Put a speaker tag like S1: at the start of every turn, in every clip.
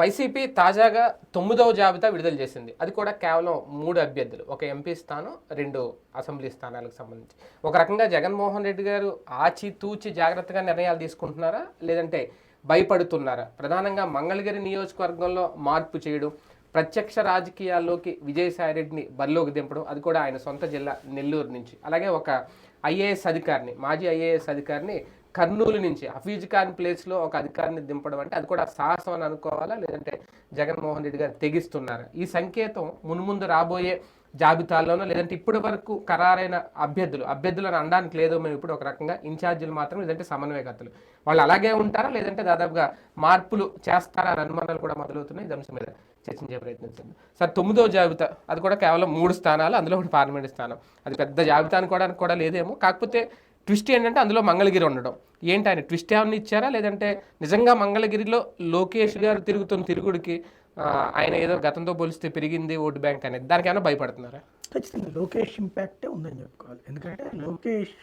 S1: YCP తాజాగా తొమ్మిదవ జాబితా విడుదల చేసింది. అది కూడా కేవలం మూడు అభ్యర్థులు. ఒక ఎంపీ స్థానం రెండు అసెంబ్లీ స్థానాలకు సంబంధించి. ఒక రకంగా జగన్మోహన్ రెడ్డి గారు ఆచి తూచి జాగ్రత్తగా నిర్ణయాలు తీసుకుంటున్నారా? లేదంటే భయపడుతున్నారా? ప్రధానంగా మంగళగిరి నియోజకవర్గంలో మార్పు చేయడం ప్రత్యక్ష రాజకీయాల్లోకి విజయసాయి రెడ్డిని బరిలోకి దింపడం అది కూడా ఆయన సొంత జిల్లా నెల్లూరు నుంచి. అలాగే ఒక ఐఏఎస్ అధికారిని మాజీ ఐఏఎస్ అధికారిని కర్నూలు నుంచి హఫీజ్ ఖాన్ ప్లేస్లో ఒక అధికారిని దింపడం అంటే అది కూడా సాహసం అని అనుకోవాలా? లేదంటే జగన్మోహన్ రెడ్డి గారు తెగిస్తున్నారు? ఈ సంకేతం మున్ముందు రాబోయే జాబితాల్లోనో లేదంటే ఇప్పటి వరకు ఖరారైన అభ్యర్థులు అభ్యర్థులను అనడానికి లేదు మేము ఇప్పుడు ఒక రకంగా ఇన్ఛార్జీలు మాత్రం లేదంటే సమన్వయకర్తలు. వాళ్ళు అలాగే ఉంటారా? లేదంటే దాదాపుగా మార్పులు చేస్తారా? అని అనుమానాలు కూడా మొదలవుతున్నాయి. ఈ అంశం మీద చర్చించే ప్రయత్నించండి సార్ తొమ్మిదో జాబితా అది కూడా కేవలం మూడు స్థానాలు అందులో ఒకటి పార్లమెంట్ స్థానం. అది పెద్ద జాబితా అనుకోవడానికి కూడా లేదేమో. కాకపోతే ట్విస్ట్ ఏంటంటే అందులో మంగళగిరి ఉండడం. ఏంటి ఆయన ట్విస్ట్ ఏమన్నా ఇచ్చారా? లేదంటే నిజంగా మంగళగిరిలో లోకేష్ గారు తిరుగుతున్న తిరుగుడికి ఆయన ఏదో గతంతో పోలిస్తే పెరిగింది ఓటు బ్యాంక్ అనేది దానికి ఏమైనా భయపడుతున్నారా?
S2: ఖచ్చితంగా లోకేష్ ఇంపాక్టే ఉందని చెప్పుకోవాలి. ఎందుకంటే లోకేష్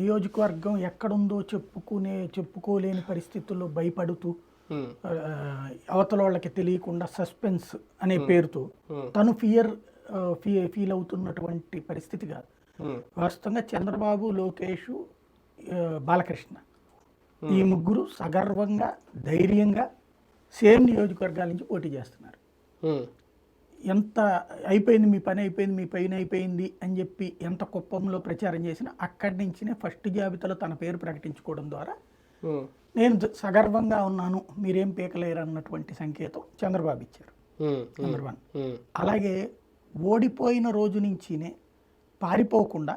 S2: నియోజకవర్గం ఎక్కడుందో చెప్పుకునే చెప్పుకోలేని పరిస్థితుల్లో భయపడుతూ అవతల వాళ్ళకి తెలియకుండా సస్పెన్స్ అనే పేరుతో తను ఫియర్ ఫీల్ అవుతున్నటువంటి పరిస్థితి కాదు. వాస్తవంగా చంద్రబాబు లోకేష్ బాలకృష్ణ. ఈ ముగ్గురు సగర్వంగా ధైర్యంగా సేమ్ నియోజకవర్గాల నుంచి పోటీ చేస్తున్నారు. ఎంత అయిపోయింది మీ పని అయిపోయింది మీ పైన అయిపోయింది అని చెప్పి ఎంత కుప్పంలో ప్రచారం చేసినా అక్కడి నుంచినే ఫస్ట్ జాబితాలో తన పేరు ప్రకటించుకోవడం ద్వారా నేను సగర్వంగా ఉన్నాను మీరేం పీకలేరు అన్నటువంటి సంకేతం చంద్రబాబు ఇచ్చారు. నెంబర్ వన్ అలాగే ఓడిపోయిన రోజు నుంచినే పారిపోకుండా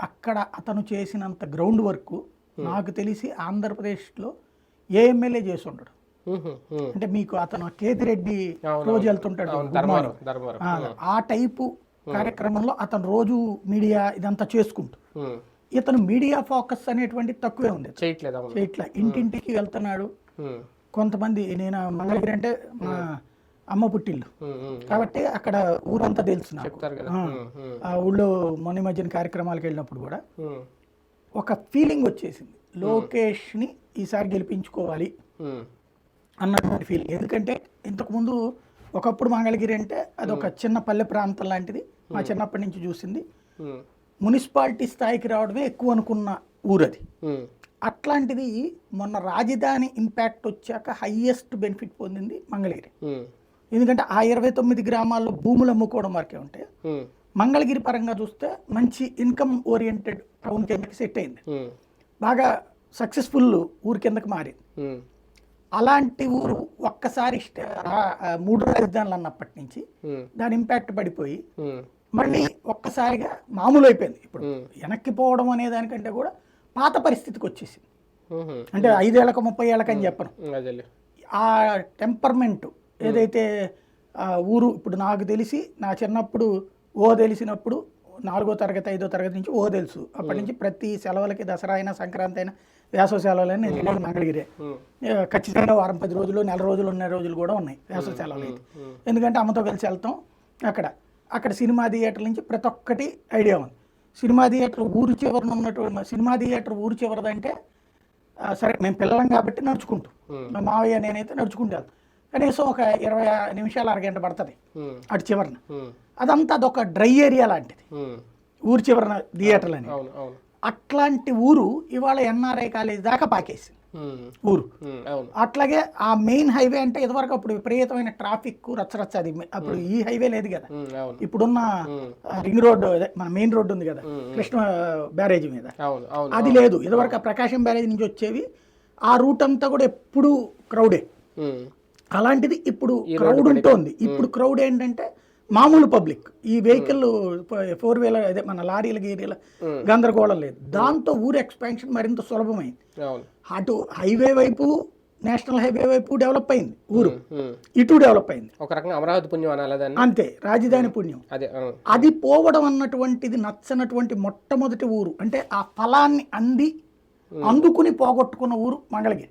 S2: అక్కడ అతను చేసినంత గ్రౌండ్ వర్క్ నాకు తెలిసి ఆంధ్రప్రదేశ్లో ఏ ఎమ్మెల్యే చేసి ఉండడు. అంటే మీకు అతను కేతిరెడ్డి రోజు వెళ్తుంటాడు ఆ, టైపు కార్యక్రమంలో అతను రోజు మీడియా ఇదంతా చేసుకుంటూ. ఇతను మీడియా ఫోకస్ అనేటువంటి తక్కువే ఉంది.
S1: చేయట్లేదు
S2: ఇంటింటికి వెళ్తున్నాడు. కొంతమంది నేను మంగళగిరి అంటే మా అమ్మ పుట్టిల్లు. కాబట్టి అక్కడ ఊరంతా తెలుసు నాకు. ఆ, ఊళ్ళో మొన్న మధ్యన కార్యక్రమాలకు వెళ్ళినప్పుడు కూడా ఒక ఫీలింగ్ వచ్చేసింది. లోకేష్ని ఈసారి గెలిపించుకోవాలి అన్నటువంటి ఫీలింగ్. ఎందుకంటే ఇంతకుముందు ఒకప్పుడు మంగళగిరి అంటే అది ఒక చిన్న పల్లె ప్రాంతం లాంటిది. మా చిన్నప్పటి నుంచి చూసింది. మున్సిపాలిటీ స్థాయికి రావడమే ఎక్కువ అనుకున్న ఊరది. అట్లాంటిది మొన్న రాజధాని ఇంపాక్ట్ వచ్చాక హయ్యెస్ట్ బెనిఫిట్ పొందింది మంగళగిరి. ఎందుకంటే ఆ ఇరవై తొమ్మిది గ్రామాల్లో భూములు అమ్ముకోవడం వరకే ఉంటాయి
S1: హ్మ్,
S2: మంగళగిరి పరంగా చూస్తే మంచి ఇన్కమ్ ఓరియంటెడ్ టౌన్ కిందకి సెట్ అయింది. బాగా సక్సెస్ఫుల్ ఊరి కిందకి మారింది. అలాంటి ఊరు ఒక్కసారి మూడు రాజధానులు అన్నప్పటి నుంచి దాని ఇంపాక్ట్ పడిపోయి మళ్ళీ ఒక్కసారిగా మామూలు అయిపోయింది. ఇప్పుడు. వెనక్కి పోవడం అనే దానికంటే కూడా పాత పరిస్థితికి వచ్చేసింది. అంటే ఐదేళ్ళకు ముప్పై ఏళ్ళకి అని చెప్పను. ఆ టెంపర్మెంట్ ఏదైతే ఆ ఊరు ఇప్పుడు నాకు తెలిసి నా చిన్నప్పుడు ఓ తెలిసినప్పుడు నాలుగో తరగతి ఐదో తరగతి నుంచి ఓ తెలుసు. అప్పటి నుంచి ప్రతి సెలవులకి దసరా అయినా సంక్రాంతి అయినా వేసవ సెలవులైనా నేను మంగళగిరే ఏ, ఖచ్చితంగా వారం పది రోజులు నెల రోజులు ఉన్న రోజులు కూడా ఉన్నాయి వేసవ సెలవులు అయితే. ఎందుకంటే అమ్మతో కలిసి వెళ్తాం అక్కడ. అక్కడ సినిమా థియేటర్ నుంచి ప్రతి ఒక్కటి ఐడియా ఉంది. సినిమా థియేటర్ ఊరు చివరన ఉన్నటువంటి సినిమా థియేటర్ ఊరు చివరదంటే సరే మేము పిల్లలం కాబట్టి నడుచుకుంటాం. మా మావయ్య నేనైతే నడుచుకుంటూ వెళ్తాం. కనీసం ఒక ఇరవై నిమిషాలు అరగంట పడుతుంది
S1: హ్మ్,
S2: అటు చివరన.
S1: హ్మ్,
S2: అదంతా అదొక డ్రై ఏరియా లాంటిది.
S1: హ్మ్.
S2: ఊరు చివరన థియేటర్లు అని. అట్లాంటి ఊరు ఇవాళ ఎన్ఆర్ఐ కాలేజ్ దాకా పాకేసింది. ఊరు. అట్లాగే ఆ మెయిన్ హైవే అంటే ఇదివరకు అప్పుడు విపరీతమైన ట్రాఫిక్ రచ్చరచ్చ అది. అప్పుడు ఈ హైవే లేదు కదా. ఇప్పుడున్న రింగ్ రోడ్డు మన మెయిన్ రోడ్డు ఉంది కదా. కృష్ణ బ్యారేజ్ మీద. అది లేదు. ఇదివరకు ప్రకాశం బ్యారేజ్ నుంచి వచ్చేవి ఆ రూట్ అంతా కూడా ఎప్పుడు క్రౌడే. అలాంటిది ఇప్పుడు క్రౌడ్ ఉంటుంది. ఇప్పుడు క్రౌడ్ ఏంటంటే మామూలు పబ్లిక్. ఈ వెహికల్ ఫోర్ వీలర్ అదే మన లారీల గీరీల గందరగోళం లేదు. దాంతో ఊరు ఎక్స్పాన్షన్ మరింత సులభమైంది. అటు హైవే వైపు నేషనల్ హైవే వైపు డెవలప్ అయింది ఊరు. ఇటు డెవలప్ అయింది.
S1: ఒక రకంగా అమరావతి పుణ్యం అనాలి
S2: అంతే. రాజధాని పుణ్యం.
S1: అదే
S2: అది పోవడం అన్నటువంటిది నచ్చనటువంటి మొట్టమొదటి ఊరు. అంటే ఆ ఫలాన్ని అంది అందుకుని పోగొట్టుకున్న ఊరు మంగళగిరి.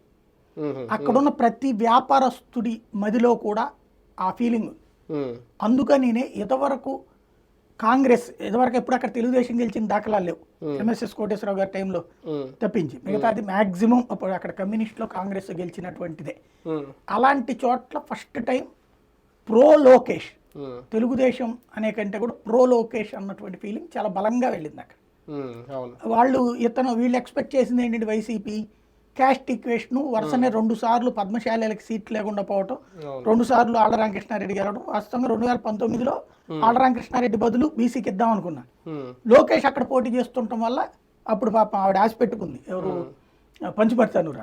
S2: అక్కడున్న ప్రతి వ్యాపారస్తుడి మదిలో కూడా ఆ ఫీలింగ్ అందుకనినే ఇంతవరకు కాంగ్రెస్ ఇదివరకు ఎప్పుడు అక్కడ తెలుగుదేశం గెలిచిన దాఖలాలు లేవు. ఎంఎస్ఎస్ కోటేశ్వరరావు గారి టైంలో తప్పించి. మిగతాది మాక్సిమం అప్పుడు అక్కడ కమ్యూనిస్ట్లో కాంగ్రెస్ గెలిచినటువంటిదే. అలాంటి చోట్ల first time pro Lokesh Telugu Desam అనే కంటే కూడా ప్రో లోకేష్ అన్నటువంటి ఫీలింగ్ చాలా బలంగా వెళ్ళింది అక్కడ. వాళ్ళు ఇతను వీళ్ళు ఎక్స్పెక్ట్ చేసింది ఏంటంటే వైసీపీ క్యాస్ట్ ఈక్వేషన్ వరుసనే రెండు సార్లు పద్మశాలకి సీట్ లేకుండా పోవటం రెండు సార్లు ఆళ్ళ రామకృష్ణారెడ్డి గెలవడం వాస్తవంగా రెండు వేల పంతొమ్మిదిలో ఆళ్ళ రామకృష్ణారెడ్డి బదులు బీసీకి ఇద్దాం అనుకున్నా. లోకేష్ అక్కడ పోటీ చేస్తుండటం వల్ల అప్పుడు పాపం ఆవిడ ఆశ పెట్టుకుంది. ఎవరు?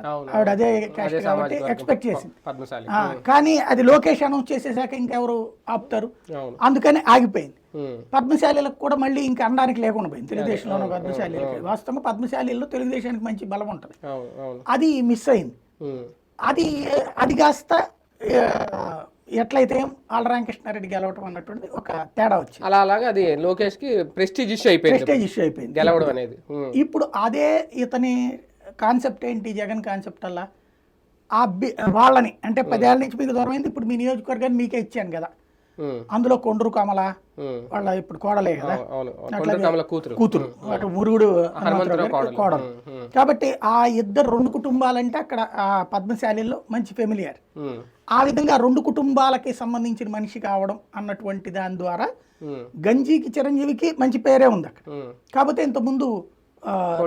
S1: అవును.
S2: ఆవిడ అదే క్యాస్ట్ కాబట్టి. ఎక్స్పెక్ట్ చేసింది. కానీ అది లోకేష్ అనౌన్స్ చేసేసాక ఇంకెవరు ఆపుతారు? అందుకని ఆగిపోయింది. పద్మశాలీలకు కూడా మళ్ళీ ఇంకా అనడానికి లేకుండా పోయింది. తెలుగుదేశంలో పద్మశాలీలకి వాస్తవంగా పద్మశాలీల్లో తెలుగుదేశానికి మంచి బలం ఉంటుంది. అది మిస్ అయింది.
S1: ఉమ్,
S2: అది అది కాస్త ఎట్లయితే ఆళ్ళ రామకృష్ణారెడ్డి గెలవటం అన్నటువంటిది ఒక తేడా వచ్చింది.
S1: అలా అలాగా అది లోకేష్కి ప్రెస్టీజ్ ఇష్యూ అయిపోయింది.
S2: ప్రెస్టేజ్ ఇష్యూ అయిపోయింది.
S1: గెలవడం అనేది. ఉమ్,
S2: ఇప్పుడు అదే ఇతని కాన్సెప్ట్ ఏంటి? జగన్ కాన్సెప్ట్ అలా. ఆ బి వాళ్ళని అంటే పదేళ్ళ నుంచి మీకు దూరం అయింది ఇప్పుడు మీ నియోజకవర్గాన్ని మీకే ఇచ్చాను కదా. అందులో కొండ్రు కమల వాళ్ళ ఇప్పుడు కోడలే కదా.
S1: కూతురు.
S2: అటు మురుగుడు
S1: కోడలు.
S2: కాబట్టి ఆ ఇద్దరు రెండు కుటుంబాలంటే అక్కడ ఆ పద్మశాలిలో మంచి ఫెమిలియర్ ఆ విధంగా రెండు కుటుంబాలకి సంబంధించిన మనిషి కావడం అన్నటువంటి దాని ద్వారా గంజీకి చిరంజీవికి మంచి పేరే ఉంది అక్కడ. కాకపోతే ఇంతకుముందు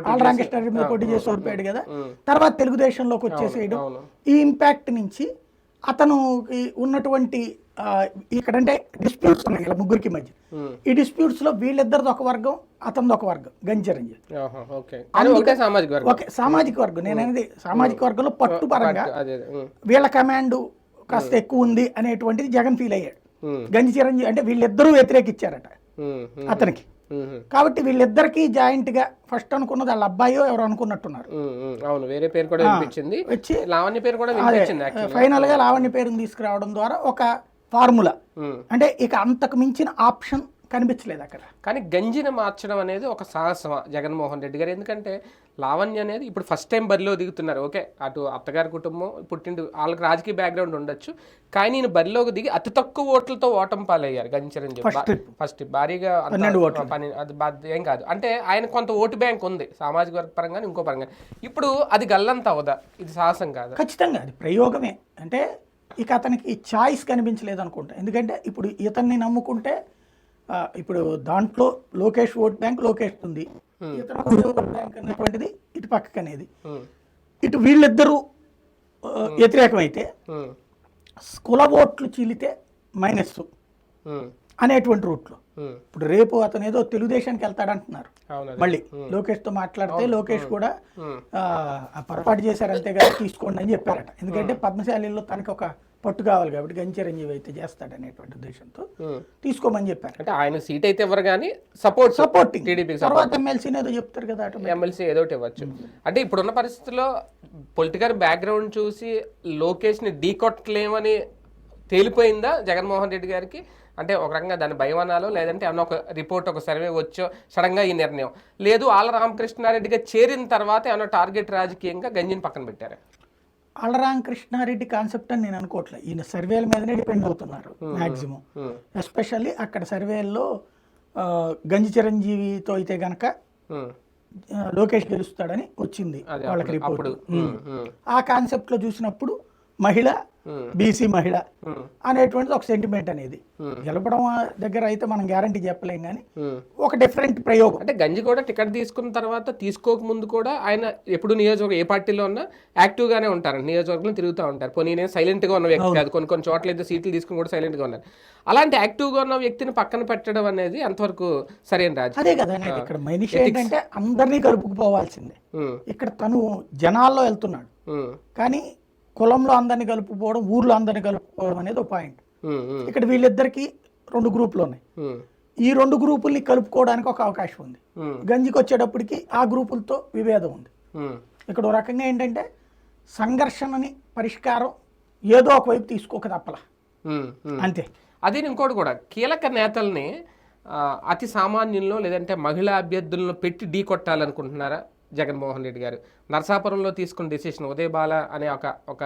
S2: రామకృష్ణారెడ్డి మీద పోటీ చేసి ఓడిపోయాడు కదా. తర్వాత తెలుగుదేశంలోకి వచ్చేసేయడం. ఈ ఇంపాక్ట్ నుంచి అతను ఉన్నటువంటి ఇక్కడంటే డిస్ప్యూట్స్ ఉన్నాయి ఇలా ముగ్గురికి మధ్య.
S1: ఉమ్,
S2: ఈ డిస్ప్యూట్స్లో వీళ్ళిద్దరిది ఒక వర్గం అతనిది ఒక వర్గం
S1: ఆహా, ఓకే. సామాజిక వర్గం.
S2: ఓకే సామాజిక వర్గం. నేను అనేది సామాజిక వర్గంలో పట్టు పరంగా
S1: అదే అదే, ఉమ్,
S2: వీళ్ళ కమాండ్ కాస్త ఎక్కువ ఉంది అనేటువంటిది జగన్ ఫీల్ అయ్యాడు. గంజి చిరంజీవి అంటే వీళ్ళిద్దరూ వ్యతిరేకిచ్చారట అతనికి. కాబట్టి వీళ్ళిద్దరికీ జాయింట్గా ఫస్ట్ అనుకున్నది వాళ్ళ అబ్బాయో ఎవరు అనుకున్నట్టున్నారు.
S1: అవును వేరే పేరు కూడా
S2: వచ్చి
S1: లావణ్య పేరు కూడా
S2: ఫైనల్గా లావణ్య పేరుని తీసుకురావడం ద్వారా ఒక ఫార్ములా. అంటే ఇక అంతకు మించిన ఆప్షన్ కనిపించలేదు అక్కడ.
S1: కానీ గంజిని మార్చడం అనేది ఒక సాహసం జగన్మోహన్ రెడ్డి గారు? ఎందుకంటే లావణ్య అనేది ఇప్పుడు ఫస్ట్ టైం బరిలో దిగుతున్నారు. ఓకే అటు అత్తగారి కుటుంబం పుట్టింటి వాళ్ళకి రాజకీయ బ్యాక్గ్రౌండ్ ఉండొచ్చు. కానీ ఈయన బరిలోకి దిగి అతి తక్కువ ఓట్లతో ఓటం పాలయ్యారు గంజి చిరంజీవి ఫస్ట్ భారీగా. పని అది ఏం కాదు. అంటే ఆయన కొంత ఓటు బ్యాంక్ ఉంది సామాజిక వర్గ పరంగా ఇంకో పరంగా. ఇప్పుడు అది గల్లంత అవదా? ఇది సాహసం కాదు?
S2: ఖచ్చితంగా అది ప్రయోగమే. అంటే ఇక అతనికి చాయిస్ కనిపించలేదు అనుకుంటా ఎందుకంటే ఇప్పుడు ఇతన్ని నమ్ముకుంటే ఇప్పుడు దాంట్లో లోకేష్ ఓట్ బ్యాంక్ లోకేష్ ఉంది. ఇతను ఓట్ బ్యాంక్ అన్నటువంటిది ఇటు పక్కకు అనేది. ఇటు వీళ్ళిద్దరూ ఆ, వ్యతిరేకమైతే కుల ఓట్లు చీలితే మైనస్ అనేటువంటి రూట్లో. ఇప్పుడు రేపు అతను ఏదో తెలుగుదేశానికి వెళ్తాడంటున్నారు మళ్ళీ లోకేష్తో మాట్లాడితే లోకేష్ కూడా పొరపాటు చేశారు అంతే కదా తీసుకోండి అని చెప్పారట. ఎందుకంటే పద్మశాలిలో తనకి ఒక పట్టు కావాలి కాబట్టి గంచిరంజీవి అయితే చేస్తాడు అనేటువంటి ఉద్దేశంతో తీసుకోమని చెప్పారు.
S1: అంటే ఆయన సీట్ అయితే ఇవ్వరు కానీ సపోర్ట్ టీడీపీకి
S2: తర్వాత ఎమ్మెల్సీని ఏదో చెప్తారు కదా
S1: ఎమ్మెల్సీ ఏదో ఇవ్వచ్చు. అంటే ఇప్పుడున్న పరిస్థితుల్లో పొలిటికల్ బ్యాక్గ్రౌండ్ చూసి లోకేష్ని ఢీకొట్టలేమని తేలిపోయిందా జగన్మోహన్ రెడ్డి గారికి? అంటే ఒక రకంగా దాని భయమనాలో లేదంటే ఏమన్నా ఒక రిపోర్ట్ ఒక సర్వే వచ్చో సడన్గా ఈ నిర్ణయం. లేదు ఆళ్ళ రామకృష్ణారెడ్డిగా చేరిన తర్వాత ఏమన్నా టార్గెట్ రాజకీయంగా గంజిని పక్కన పెట్టారు?
S2: అలరాం కృష్ణారెడ్డి కాన్సెప్ట్ అని నేను అనుకోవట్లేదు ఈయన సర్వేల మీదనే డిపెండ్ అవుతున్నారు మాక్సిమం ఎస్పెషల్లీ అక్కడ సర్వేల్లో గంజి చిరంజీవితో అయితే గనక లోకేష్ గెలుస్తాడని వచ్చింది వాళ్ళకి రిపోర్ట్ ఆ కాన్సెప్ట్లో చూసినప్పుడు మహిళ బీసీ మహిళ
S1: ఉమ్,
S2: అనేటువంటిది ఒక సెంటిమెంట్ అనేది.
S1: Hmm.
S2: గెలపడం దగ్గర అయితే మనం గ్యారంటీ చెప్పలేం కానీ. ఒక డిఫరెంట్ ప్రయోగం.
S1: అంటే గంజి కూడా టికెట్ తీసుకున్న తర్వాత తీసుకోక ముందు కూడా ఆయన ఎప్పుడు నియోజకవర్గం ఏ పార్టీలో ఉన్నా యాక్టివ్ గానే ఉంటారు. నియోజకవర్గంలో తిరుగుతూ ఉంటారు. పోనీ నేను సైలెంట్గా ఉన్న వ్యక్తి కాదు. కొన్ని కొన్ని చోట్ల అయితే సీట్లు తీసుకుని కూడా సైలెంట్గా ఉన్నారు. అలాంటి యాక్టివ్గా ఉన్న వ్యక్తిని పక్కన పెట్టడం అనేది ఎంతవరకు సరైన రాజు
S2: అదే కదా ఇక్కడ మనిషి ఏంటంటే అందరినీ కలుపుకుపోవాల్సిందే. ఇక్కడ తను జనాల్లో వెళ్తున్నాడు. కానీ కులంలో అందరినీ కలుపుకోవడం ఊర్లో అందరినీ కలుపుకోవడం అనేది ఒక పాయింట్. ఇక్కడ వీళ్ళిద్దరికి రెండు గ్రూపులు ఉన్నాయి. ఈ రెండు గ్రూపుల్ని కలుపుకోవడానికి ఒక అవకాశం ఉంది. గంజికి వచ్చేటప్పటికి ఆ గ్రూపులతో విభేదం ఉంది. ఇక్కడ ఒక రకంగా ఏంటంటే సంఘర్షణని పరిష్కారం ఏదో ఒక వైపు తీసుకోక తప్పల. అంతే.
S1: అదే ఇంకోటి కూడా కీలక నేతల్ని అతి సామాన్యుల్లో లేదంటే మహిళా అభ్యర్థులను పెట్టి ఢీ కొట్టాలనుకుంటున్నారా? జగన్మోహన్ రెడ్డి గారు. నరసాపురంలో తీసుకున్న డెసిషన్ ఉదయబాల అనే ఒక ఒక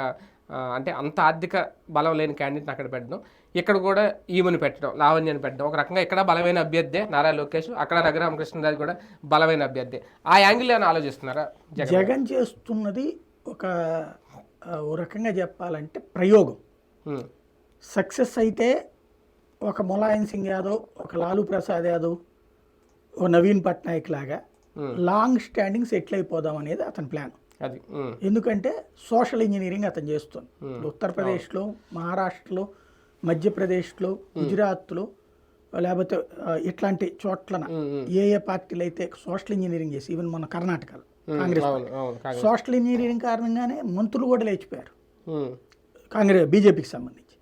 S1: అంటే అంత ఆర్థిక బలం లేని క్యాండిడేట్ని అక్కడ పెట్టడం. ఇక్కడ కూడా ఈమెను పెట్టడం లావణ్యని పెట్టడం. ఒక రకంగా ఇక్కడ బలమైన అభ్యర్థి నారా లోకేష్ అక్కడ రఘురామకృష్ణరాజు కూడా బలమైన అభ్యర్థి. ఆ యాంగిల్ ఏమైనా ఆలోచిస్తున్నారా జగన్?
S2: జగన్ చేస్తున్నది ఒక ఓ రకంగా చెప్పాలంటే ప్రయోగం. సక్సెస్ అయితే ఒక ములాయం సింగ్ యాదవ్ ఒక లాలూ ప్రసాద్ యాదవ్ ఓ నవీన్ పట్నాయక్ లాగా. లాంగ్ స్టాండింగ్ సెటిల్ అయిపోదాం అనేది అతని ప్లాన్.
S1: అది. ఉమ్,
S2: ఎందుకంటే సోషల్ ఇంజనీరింగ్ అతను చేస్తుంది. ఇప్పుడు ఉత్తరప్రదేశ్లో మహారాష్ట్రలో మధ్యప్రదేశ్లో గుజరాత్లో లేకపోతే ఇట్లాంటి చోట్లన ఏ ఏ పార్టీలు అయితే సోషల్ ఇంజనీరింగ్ చేసి ఈవెన్ మన కర్ణాటకలో కాంగ్రెస్ సోషల్ ఇంజనీరింగ్ కారణంగానే మంత్రులు కూడా లేచిపోయారు. కాంగ్రెస్ బీజేపీకి సంబంధించి.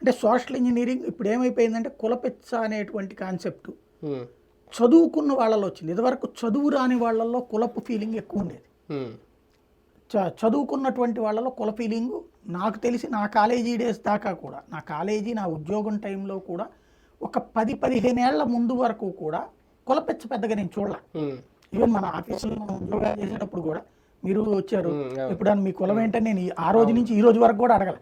S2: అంటే సోషల్ ఇంజనీరింగ్ ఇప్పుడు ఏమైపోయిందంటే కులపెచ్చ అనేటువంటి కాన్సెప్ట్. చదువుకున్న వాళ్ళలో వచ్చింది. ఇదివరకు చదువు రాని వాళ్ళల్లో కులపు ఫీలింగ్ ఎక్కువ ఉండేది. చదువుకున్నటువంటి వాళ్ళలో కుల ఫీలింగ్ నాకు తెలిసి నా కాలేజీ డేస్ దాకా కూడా నా కాలేజీ నా ఉద్యోగం టైంలో కూడా ఒక పది పదిహేను ఏళ్ళ ముందు వరకు కూడా కులపెచ్చ పెద్దగా నేను చూడలే. ఈవెన్ మన ఆఫీసులో మనం ఉద్యోగాలు చేసేటప్పుడు కూడా మీరు వచ్చారు. ఇప్పుడు మీ కులం ఏంటని నేను ఆ రోజు నుంచి ఈ రోజు వరకు కూడా అడగల.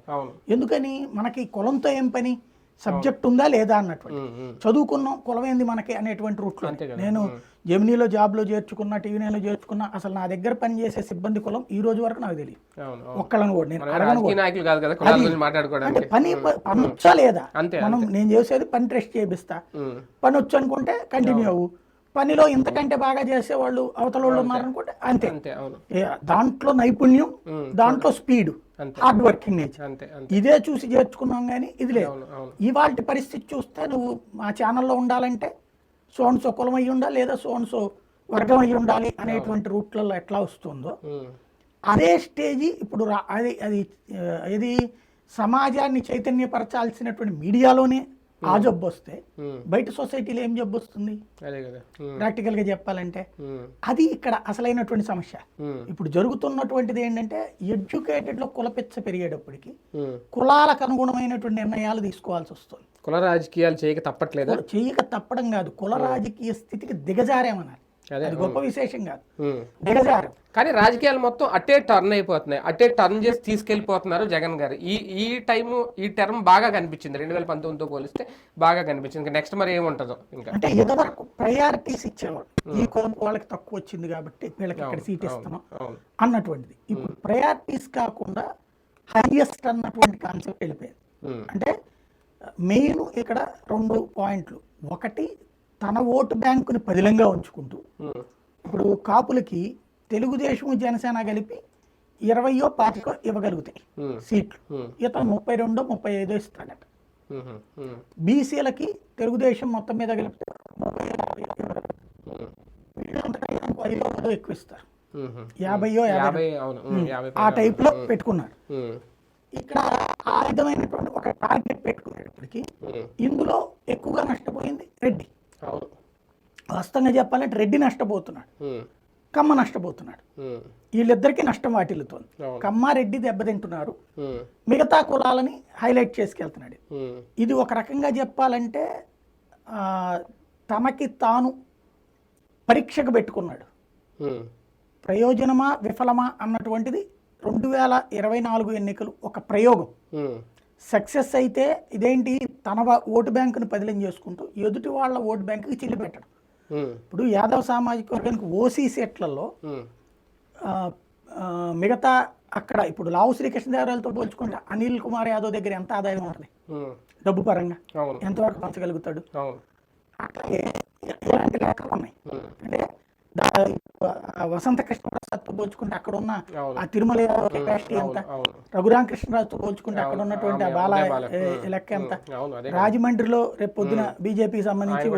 S2: ఎందుకని? మనకి కులంతో ఏం పని? సబ్జెక్ట్ ఉందా లేదా అన్నటువంటి. చదువుకున్నాం కులం ఏంది మనకి అనేటువంటి రూట్లో. నేను జెమినీలో జాబ్లో చేర్చుకున్నా టీవీ నైన్లో చేర్చుకున్నా అసలు నా దగ్గర పనిచేసే సిబ్బంది కులం ఈ రోజు వరకు నాకు తెలియదు. ఒక్కళ్ళని కూడా నేను అడగను పని పని వచ్చా లేదా? మనం నేను చేసేది పని టెస్ట్ చేపిస్తా. పని వచ్చు అనుకుంటే కంటిన్యూ అవ్వు. పనిలో ఇంతకంటే బాగా చేసే వాళ్ళు అవతల వాళ్ళు ఉన్నారనుకుంటే అంతే. దాంట్లో నైపుణ్యం దాంట్లో స్పీడ్. హార్డ్ వర్కింగ్ నేచర్ ఇదే చూసి చేర్చుకున్నాం కానీ ఇది లేదు. ఇవాళ పరిస్థితి చూస్తే నువ్వు మా ఛానల్లో ఉండాలంటే సోన్సో కులం అయ్యి ఉండాలి లేదా సోన్సో వర్గం అయ్యి ఉండాలి అనేటువంటి రూట్లలో ఎట్లా వస్తుందో అదే స్టేజి ఇప్పుడు అది అది ఇది సమాజాన్ని చైతన్యపరచాల్సినటువంటి మీడియాలోనే ఆ జబ్బు వస్తే బయట సొసైటీలో ఏం జబ్బు వస్తుంది?
S1: ఉమ్,
S2: ప్రాక్టికల్గా చెప్పాలంటే అది ఇక్కడ అసలైనటువంటి సమస్య. ఇప్పుడు జరుగుతున్నటువంటిది ఏంటంటే ఎడ్యుకేటెడ్లో కులపెచ్చ పెరిగేటప్పటికి. కులాలకు అనుగుణమైనటువంటి నిర్ణయాలు తీసుకోవాల్సి వస్తుంది.
S1: కుల రాజకీయాలు చేయక తప్పట్లేదా?
S2: చేయక తప్పడం కాదు. కుల రాజకీయ స్థితికి దిగజారేమన్నారు
S1: అదే.
S2: గొప్ప విశేషం కాదు. దిగజారం.
S1: కానీ రాజకీయాలు మొత్తం అట్టే టర్న్ అయిపోతున్నాయి. అట్టే టర్న్ చేసి తీసుకెళ్ళిపోతున్నారు జగన్ గారు. ఈ ఈ టైము ఈ టర్మ్ బాగా కనిపించింది. రెండు వేల పంతొమ్మిదితో పోలిస్తే బాగా కనిపించింది. ఇంకా నెక్స్ట్ మరి ఏముంటుందో ఇంకా.
S2: అంటే ఇదివరకు ప్రయారిటీస్ ఇచ్చేవాడు ఈ కులం వాళ్ళకి తక్కువ వచ్చింది కాబట్టి వీళ్ళకి ఇక్కడ సీట్ ఇస్తున్నాం అన్నటువంటిది. ఇప్పుడు ప్రయారిటీస్ కాకుండా హైయెస్ట్ అన్నటువంటి కాన్సెప్ట్ వెళ్ళిపోయింది. అంటే మెయిన్ ఇక్కడ రెండు పాయింట్లు. ఒకటి తన ఓటు బ్యాంకుని పదిలంగా ఉంచుకుంటూ ఇప్పుడు కాపులకి తెలుగుదేశం జనసేన కలిపి ఇరవయో పాతికో ఇవ్వగలుగుతాయి సీట్లు. ఇతను ముప్పై రెండో ముప్పై ఐదో ఇస్తాడట బీసీలకి తెలుగుదేశం మొత్తం మీద కలిపితే ఎక్కువ ఇస్తారు. యాభైయో యాభై ఆ టైప్లో పెట్టుకున్నారు.
S1: ఉమ్,
S2: ఇక్కడ ఆ విధమైనటువంటి ఒక టార్గెట్ పెట్టుకునేటప్పటికి ఇందులో ఎక్కువగా నష్టపోయింది రెడ్డి. వాస్తవంగా చెప్పాలంటే రెడ్డి నష్టపోతున్నాడు. కమ్మ నష్టపోతున్నాడు. వీళ్ళిద్దరికీ నష్టం వాటిల్లుతోంది. కమ్మ రెడ్డి దెబ్బతింటున్నారు. మిగతా కులాలని హైలైట్ చేసుకెళ్తున్నాడు. ఇది ఒక రకంగా చెప్పాలంటే ఆ, తనకి తాను పరీక్షకు పెట్టుకున్నాడు. ప్రయోజనమా విఫలమా అన్నటువంటిది రెండు వేల ఇరవై నాలుగు ఎన్నికలు ఒక ప్రయోగం. సక్సెస్ అయితే ఇదేంటి? తన వా- ఓటు బ్యాంకును పదిలం చేసుకుంటూ ఎదుటి వాళ్ళ ఓటు బ్యాంకుకి చిల్లి పెట్టడం.
S1: ఉమ్,
S2: ఇప్పుడు యాదవ్ సామాజిక వర్గానికి ఓసీ సెట్లలో మిగతా అక్కడ ఇప్పుడు లావు శ్రీకృష్ణదేవరాయలతో పోల్చుకుంటే అనిల్ కుమార్ యాదవ్ దగ్గర ఎంత ఆదాయం ఉంటుంది? డబ్బు పరంగా. ఎంతవరకు పంచగలుగుతాడు? అట్లాగే ఇలాంటి లెక్కలు ఉన్నాయి? అంటే వసంత కృష్ణరాజుతో పోల్చుకుంటే అక్కడ ఉన్న. ఆ తిరుమల కెపాసిటీ ఎంత? రఘురామ కృష్ణరాజుతో పోల్చుకుంటే అక్కడ ఉన్నటువంటి ఆ బాల లెక్క ఎంత? రాజమండ్రిలో రేపు పొద్దున బీజేపీకి సంబంధించి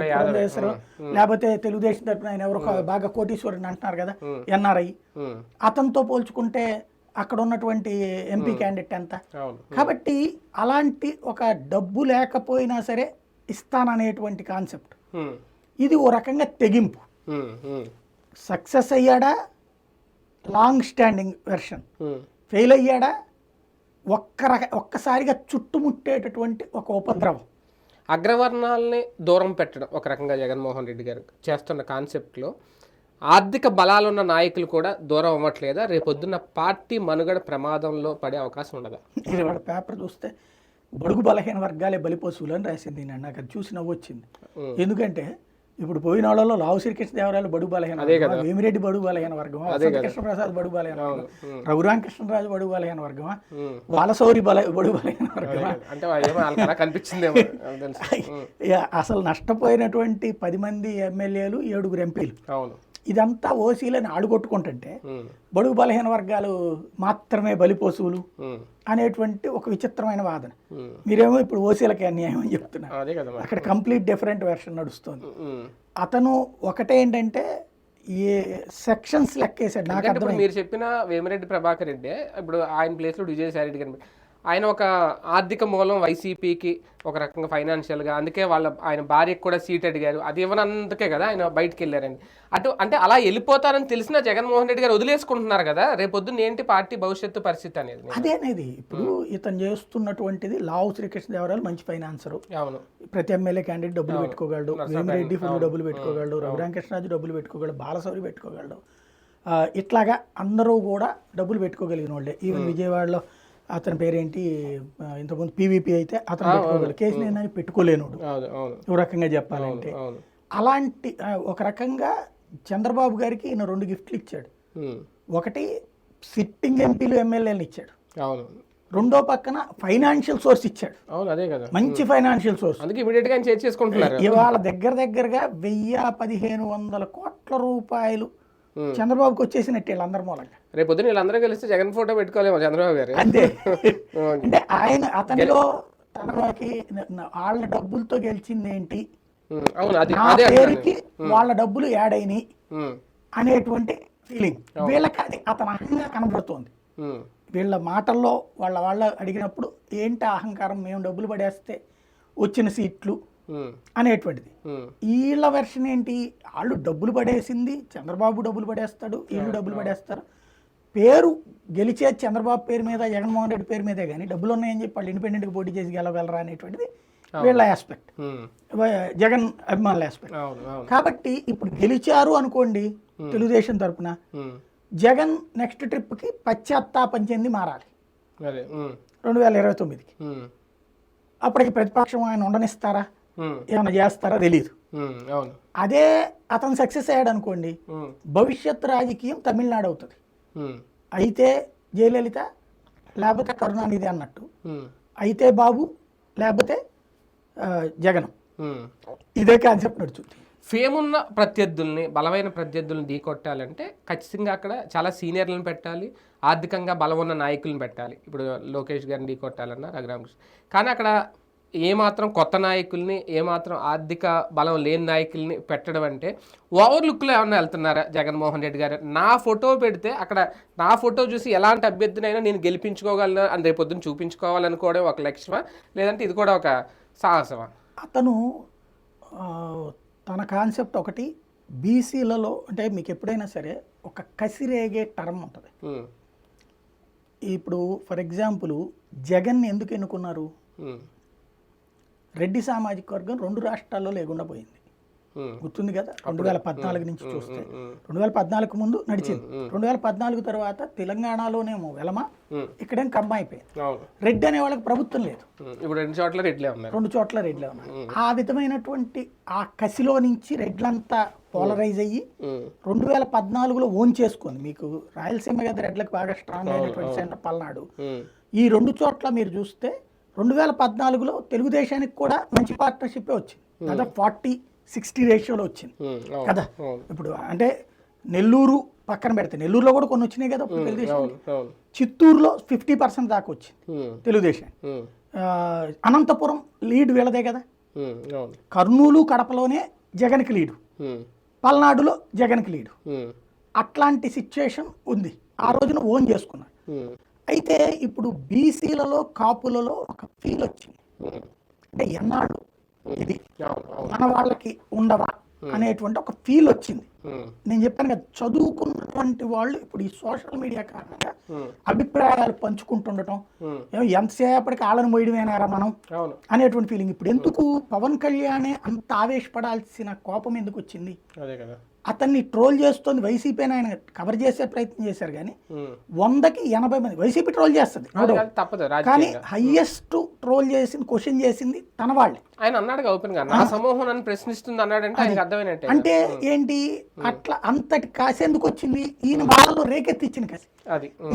S2: లేకపోతే తెలుగుదేశం తరపున ఆయన ఎవరో బాగా కోటీశ్వరుని అంటున్నారు కదా ఎన్ఆర్ఐ. అతనితో పోల్చుకుంటే అక్కడ ఉన్నటువంటి ఎంపీ క్యాండిడేట్ ఎంత? కాబట్టి అలాంటి ఒక డబ్బు లేకపోయినా సరే ఇస్తాననేటువంటి కాన్సెప్ట్. ఇది ఓ రకంగా తెగింపు. సక్సెస్ అయ్యాడా? లాంగ్ స్టాండింగ్ వెర్షన్ ఫెయిల్ అయ్యాడా? ఒక్క రక ఒక్కసారిగా చుట్టుముట్టేటటువంటి ఒక ఉపద్రవం.
S1: అగ్రవర్ణాలని దూరం పెట్టడం ఒక రకంగా జగన్మోహన్ రెడ్డి గారు చేస్తున్న కాన్సెప్ట్లో ఆర్థిక బలాలున్న నాయకులు కూడా దూరం అవ్వట్లేదా? రేపొద్దున్న పార్టీ మనుగడ ప్రమాదంలో పడే అవకాశం ఉండదా?
S2: ఇది వాడు పేపర్ చూస్తే బడుగు బలహీన వర్గాలే బలిపశువులు అని రాసింది నేను. నాకు అది చూసి నవ్వు వచ్చింది
S1: ఉం.
S2: ఎందుకంటే ఇప్పుడు పోయిన వాళ్ళలో లావు శ్రీకృష్ణ దేవరాయలు బడుగు బలహీన? వేమిరెడ్డి బడుగు బలహీన వసంత కృష్ణప్రసాద్ బడుగు బలహీన వర్గమా? రఘురామకృష్ణరాజు బడుగు బలహీన వర్గమా?
S1: ఉం.
S2: వాలసౌరి బల బడుగు బలహీన వర్గమా? అసలు నష్టపోయినటువంటి పది మంది ఎమ్మెల్యేలు ఏడుగురు ఎంపీలు. ఇదంతా ఓసీలని ఆడుకొట్టుకుంటుంటే
S1: ఉం.
S2: బడుగు బలహీన వర్గాలు మాత్రమే బలిపోసువులు
S1: ఉం.
S2: అనేటువంటి ఒక విచిత్రమైన వాదన. మీరేమో ఇప్పుడు ఓసీలకి అన్యాయం అని చెప్తున్నారు అక్కడ కంప్లీట్ డిఫరెంట్ వెర్షన్ నడుస్తుంది. అతను ఒకటేంటంటే ఏ సెక్షన్స్ లెక్కేసాడు నాకు
S1: మీరు చెప్పిన వేమిరెడ్డి ప్రభాకర్ రెడ్డి ఇప్పుడు ఆయన ప్లేస్లో విజయసాయి రెడ్డి కనిపి ఆయన ఒక ఆర్థిక మూలం వైసీపీకి ఒక రకంగా ఫైనాన్షియల్గా అందుకే వాళ్ళ ఆయన భార్యకు కూడా సీట్ అడిగారు. అది ఇవ్వనందుకే కదా ఆయన బయటికి వెళ్ళారండి అటు అంటే అలా వెళ్ళిపోతారని తెలిసిన జగన్మోహన్ రెడ్డి గారు వదిలేసుకుంటున్నారు కదా రేపొద్దున ఏంటి పార్టీ భవిష్యత్తు పరిస్థితి అనేది?
S2: అదేనేది ఇప్పుడు ఇతను చేస్తున్నటువంటిది లావు శ్రీకృష్ణదేవరాయలు మంచి ఫైనాన్సరు.
S1: అవును.
S2: ప్రతి ఎమ్మెల్యే క్యాండిడేట్ డబ్బులు పెట్టుకోగలడు. వేమిరెడ్డి ఫుల్ డబ్బులు పెట్టుకోగలడు. రఘురామకృష్ణరాజు డబ్బులు పెట్టుకోగలడు. బాలసౌరి పెట్టుకోగలడు. ఇట్లాగా అందరూ కూడా డబ్బులు పెట్టుకోగలిగిన వాళ్ళే. ఈవెన్ విజయవాడలో అతని పేరేంటి? ఇంతకుముందు పీవీపీ అయితే అతను పెట్టుకోగలడు కేసు నేను
S1: అవును
S2: ఒక రకంగా చెప్పాలంటే. అలాంటి ఒక రకంగా చంద్రబాబు గారికి ఈయన రెండు గిఫ్ట్లు ఇచ్చాడు. ఒకటి సిట్టింగ్ ఎంపీలు ఎమ్మెల్యేలు ఇచ్చాడు.
S1: అవును.
S2: రెండో పక్కన ఫైనాన్షియల్ సోర్స్ ఇచ్చాడు.
S1: అవును అదే కదా.
S2: మంచి ఫైనాన్షియల్ సోర్స్.
S1: అందుకే ఇమీడియట్గా
S2: ఇవాళ దగ్గర దగ్గరగా వెయ్యి పదిహేను వందల కోట్ల రూపాయలు. చంద్రబాబుకి వచ్చేసినట్టు వీళ్ళందరి మూలంగా.
S1: రేపొద్దున వీళ్ళందరూ కలిస్తే జగన్ ఫోటో పెట్టుకోలేమో చంద్రబాబు గారు.
S2: అంతే. అంటే ఆయన అతనిలో తనకి వాళ్ళ డబ్బులతో గెలిచింది ఏంటి?
S1: అంటున్నాను
S2: పేరుకి వాళ్ళ డబ్బులు యాడ్ అయినాయి. అనేటువంటి ఫీలింగ్ వీళ్ళకి అది అతని అహంగా కనబడుతోంది. వీళ్ళ మాటల్లో వాళ్ళ వాళ్ళ అడిగినప్పుడు ఏంటి అహంకారం? మేము డబ్బులు పడేస్తే వచ్చిన సీట్లు. అనేటువంటిది. వీళ్ళ వెర్షన్ ఏంటి వాళ్ళు డబ్బులు పడేసింది చంద్రబాబు డబ్బులు పడేస్తాడు వీళ్ళు డబ్బులు పడేస్తారు పేరు గెలిచేది చంద్రబాబు పేరు మీద జగన్మోహన్ రెడ్డి పేరు మీదే కానీ డబ్బులు ఉన్నాయని చెప్పి వాళ్ళు ఇండిపెండెంట్గా పోటీ చేసి గెలవగలరా అనేటువంటిది వీళ్ళ ఆస్పెక్ట్. జగన్ అభిమానుల ఆస్పెక్ట్ కాబట్టి ఇప్పుడు గెలిచారు అనుకోండి తెలుగుదేశం తరపున. జగన్ నెక్స్ట్ ట్రిప్కి పశ్చాత్తాపం చెంది మారాలి. రెండు వేల ఇరవై తొమ్మిదికి. అప్పటికి ప్రతిపక్షం ఆయన ఉండనిస్తారా. ఏమైనా చేస్తారా తెలియదు అదే అతను సక్సెస్ అయ్యాడు అనుకోండి. భవిష్యత్ రాజకీయం తమిళనాడు అవుతుంది. అయితే జయలలిత లేకపోతే కరుణానిధి అన్నట్టు. అయితే బాబు లేకపోతే జగన్. ఇదే కాన్సెప్ట్ నడుచుంది
S1: ఫేమ్ ఉన్న ప్రత్యర్థుల్ని బలమైన ప్రత్యర్థుల్ని ఢీకొట్టాలంటే ఖచ్చితంగా అక్కడ చాలా సీనియర్లను పెట్టాలి ఆర్థికంగా బలం ఉన్న నాయకులను పెట్టాలి. ఇప్పుడు లోకేష్ గారిని ఢీకొట్టాలన్నా రఘురామకృష్ణ. కానీ అక్కడ ఏమాత్రం కొత్త నాయకుల్ని ఏమాత్రం ఆర్థిక బలం లేని నాయకుల్ని పెట్టడం అంటే ఓవర్ లుక్లో ఏమన్నా వెళ్తున్నారా జగన్మోహన్ రెడ్డి గారు? నా ఫోటో పెడితే అక్కడ నా ఫోటో చూసి ఎలాంటి అభ్యర్థినైనా నేను గెలిపించుకోగలను? అని రేపు పొద్దున్న చూపించుకోవాలనుకోవడం ఒక లక్ష్యమా? లేదంటే ఇది కూడా ఒక సాహసమా?
S2: అతను తన కాన్సెప్ట్ ఒకటి బీసీలలో అంటే మీకు ఎప్పుడైనా సరే ఒక కసిరేగే టర్మ్ ఉంటుంది. ఇప్పుడు ఫర్ ఎగ్జాంపుల్ జగన్ ఎందుకు ఎన్నుకున్నారు? రెడ్డి సామాజిక వర్గం రెండు రాష్ట్రాల్లో లేకుండా పోయింది. గుర్తుంది కదా? రెండు వేల పద్నాలుగు నుంచి చూస్తే. రెండు వేల పద్నాలుగు ముందు నడిచింది. రెండు వేల పద్నాలుగు తర్వాత తెలంగాణలోనేమో వెలమ. ఇక్కడేం కమ్మ అయిపోయింది. రెడ్డి అనే వాళ్ళకి ప్రభుత్వం లేదు.
S1: ఇప్పుడు రెండు చోట్ల రెడ్లే ఉన్నారు.
S2: రెండు చోట్ల రెడ్లే ఉన్నారు. ఆ విధమైనటువంటి ఆ కసిలో నుంచి రెడ్లంతా పోలరైజ్ అయ్యి రెండు వేల పద్నాలుగులో ఓన్ చేసుకుంది. మీకు రాయలసీమ కదా రెడ్లకు బాగా స్ట్రాంగ్ అయినటువంటి సెంటర్ పల్నాడు. ఈ రెండు చోట్ల మీరు చూస్తే రెండు వేల పద్నాలుగులో తెలుగుదేశానికి కూడా మంచి పార్ట్నర్షిప్ వచ్చింది. దాదాపు ఫార్టీ సిక్స్టీ రేషియోలో వచ్చింది. కదా? ఇప్పుడు అంటే నెల్లూరు పక్కన పెడితే నెల్లూరులో కూడా కొన్ని వచ్చినాయి కదా తెలుగుదేశం చిత్తూరులో ఫిఫ్టీ పర్సెంట్ దాకా వచ్చింది తెలుగుదేశం అనంతపురం లీడ్ వీళ్ళదే కదా? కర్నూలు కడపలోనే జగన్కి లీడు. పల్నాడులో జగన్కి లీడు. అట్లాంటి సిచ్యుయేషన్ ఉంది. ఆ రోజున ఓన్ చేసుకున్నారు.
S1: ఉమ్,
S2: అయితే ఇప్పుడు బీసీలలో కాపులలో ఒక ఫీల్ వచ్చింది. అంటే ఎన్నాళ్ళు ఇది? మన వాళ్ళకి ఉండవా అనేటువంటి ఒక ఫీల్ వచ్చింది. నేను చెప్పాను కదా చదువుకున్నటువంటి వాళ్ళు ఇప్పుడు ఈ సోషల్ మీడియా కారణంగా అభిప్రాయాలు పంచుకుంటుండటం ఎంతసేపటికి ఆళ్ళను మోయడమేనారా మనం? అనేటువంటి ఫీలింగ్ ఇప్పుడు ఎందుకు? పవన్ కళ్యాణే అంత ఆవేశపడాల్సిన కోపం ఎందుకు వచ్చింది?
S1: అదే కదా.
S2: అతన్ని ట్రోల్ చేస్తుంది వైసీపీ ఆయన కవర్ చేసే ప్రయత్నం చేశారు కానీ
S1: ఉమ్.
S2: వందకి ఎనభై మంది వైసీపీ ట్రోల్ చేస్తుంది.
S1: తప్పదు
S2: కానీ హయ్యెస్ట్ ట్రోల్ చేసింది క్వశ్చన్ చేసింది తన వాళ్ళే.
S1: ఆయన అన్నాడు ఓపెన్గా నా సమూహం నన్ను ప్రశ్నిస్తుంది అన్నాడంటే
S2: అంటే ఏంటి? అట్లా అంతటి కాసి ఎందుకు వచ్చింది? ఈయన వాళ్ళలో రేకెత్తిచ్చిన కసి.